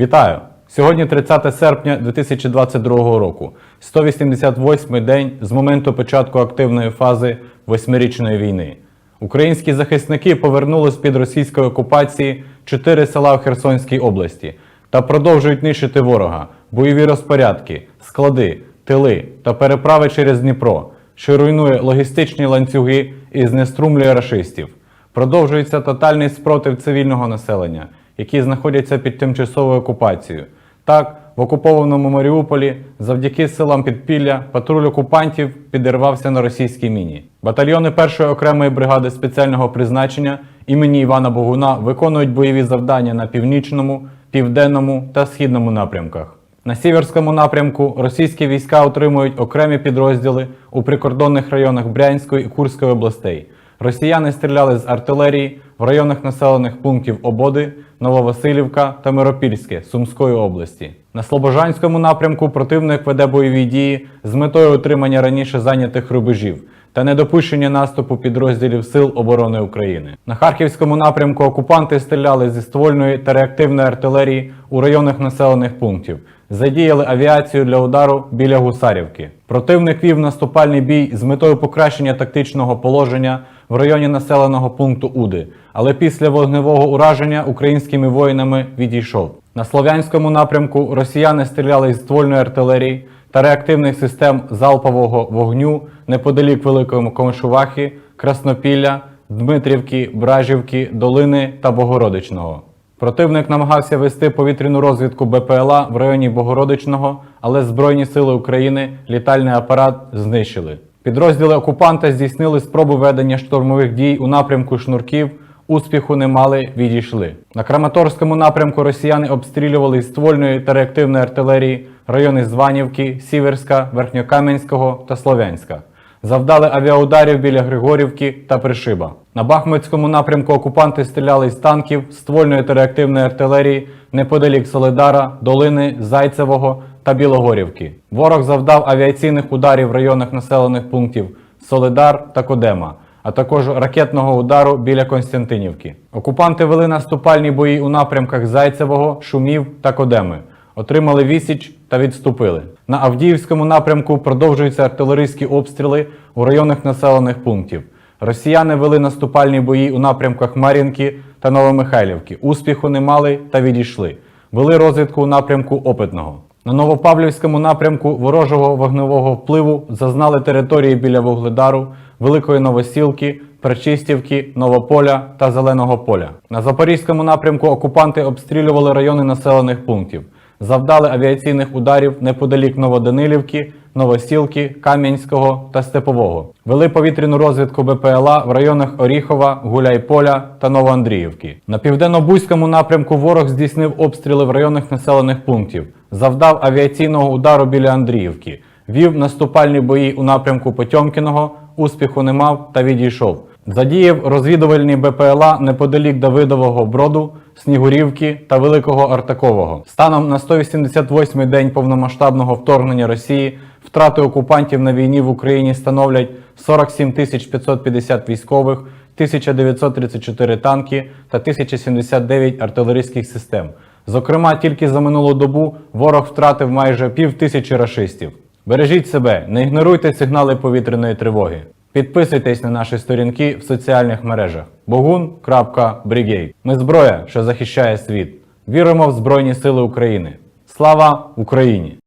Вітаю! Сьогодні 30 серпня 2022 року, 188-й день з моменту початку активної фази восьмирічної війни. Українські захисники повернули з-під російської окупації чотири села в Херсонській області та продовжують нищити ворога, бойові розпорядки, склади, тили та переправи через Дніпро, що руйнує логістичні ланцюги і знеструмлює рашистів. Продовжується тотальний спротив цивільного населення, які знаходяться під тимчасовою окупацією. Так, в окупованому Маріуполі завдяки силам підпілля патруль окупантів підірвався на російській міні. Батальйони першої окремої бригади спеціального призначення імені Івана Богуна виконують бойові завдання на північному, південному та східному напрямках. На сіверському напрямку російські війська отримують окремі підрозділи у прикордонних районах Брянської і Курської областей. Росіяни стріляли з артилерії в районах населених пунктів Ободи, Нововасилівка та Миропільське Сумської області. На Слобожанському напрямку противник веде бойові дії з метою отримання раніше зайнятих рубежів та недопущення наступу підрозділів Сил оборони України. На Харківському напрямку окупанти стріляли зі ствольної та реактивної артилерії у районах населених пунктів. Задіяли авіацію для удару біля Гусарівки. Противник вів наступальний бій з метою покращення тактичного положення в районі населеного пункту Уди, але після вогневого ураження українськими воїнами відійшов. На Слов'янському напрямку росіяни стріляли з ствольної артилерії та реактивних систем залпового вогню неподалік Великої Комшувахи, Краснопілля, Дмитрівки, Бражівки, Долини та Богородичного. Противник намагався вести повітряну розвідку БПЛА в районі Богородичного, але Збройні сили України літальний апарат знищили. Підрозділи окупанта здійснили спробу ведення штурмових дій у напрямку шнурків. Успіху не мали, відійшли. На Краматорському напрямку росіяни обстрілювали із ствольної та реактивної артилерії райони Званівки, Сіверська, Верхньокам'янського та Слов'янська. Завдали авіаударів біля Григорівки та Пришиба. На Бахмутському напрямку окупанти стріляли із танків, ствольної та реактивної артилерії неподалік Солидара, Долини, Зайцевого та Білогорівки. Ворог завдав авіаційних ударів в районах населених пунктів Солидар та Кодема, а також ракетного удару біля Константинівки. Окупанти вели наступальні бої у напрямках Зайцевого, Шумів та Кодеми. Отримали відсіч та відступили. На Авдіївському напрямку продовжуються артилерійські обстріли у районах населених пунктів. Росіяни вели наступальні бої у напрямках Мар'їнки та Новомихайлівки. Успіху не мали та відійшли. Вели розвідку у напрямку Опитного. На Новопавлівському напрямку ворожого вогневого впливу зазнали території біля Вугледару, Великої Новосілки, Пречистівки, Новополя та Зеленого поля. На Запорізькому напрямку окупанти обстрілювали райони населених пунктів, завдали авіаційних ударів неподалік Новоданилівки, Новосілки, Кам'янського та Степового. Вели повітряну розвідку БПЛА в районах Оріхова, Гуляйполя та Новоандріївки. На південно-бузькому напрямку ворог здійснив обстріли в районах населених пунктів, завдав авіаційного удару біля Андріївки, вів наступальні бої у напрямку Потьомкіного, успіху не мав та відійшов. Задіяв розвідувальні БПЛА неподалік Давидового Броду, Снігурівки та Великого Артакового. Станом на 188-й день повномасштабного вторгнення Росії втрати окупантів на війні в Україні становлять 47 550 військових, 1934 танки та 1079 артилерійських систем. Зокрема, тільки за минулу добу ворог втратив майже пів тисячі рашистів. Бережіть себе, не ігноруйте сигнали повітряної тривоги. Підписуйтесь на наші сторінки в соціальних мережах bogun.brigade. Ми зброя, що захищає світ. Віримо в Збройні Сили України. Слава Україні!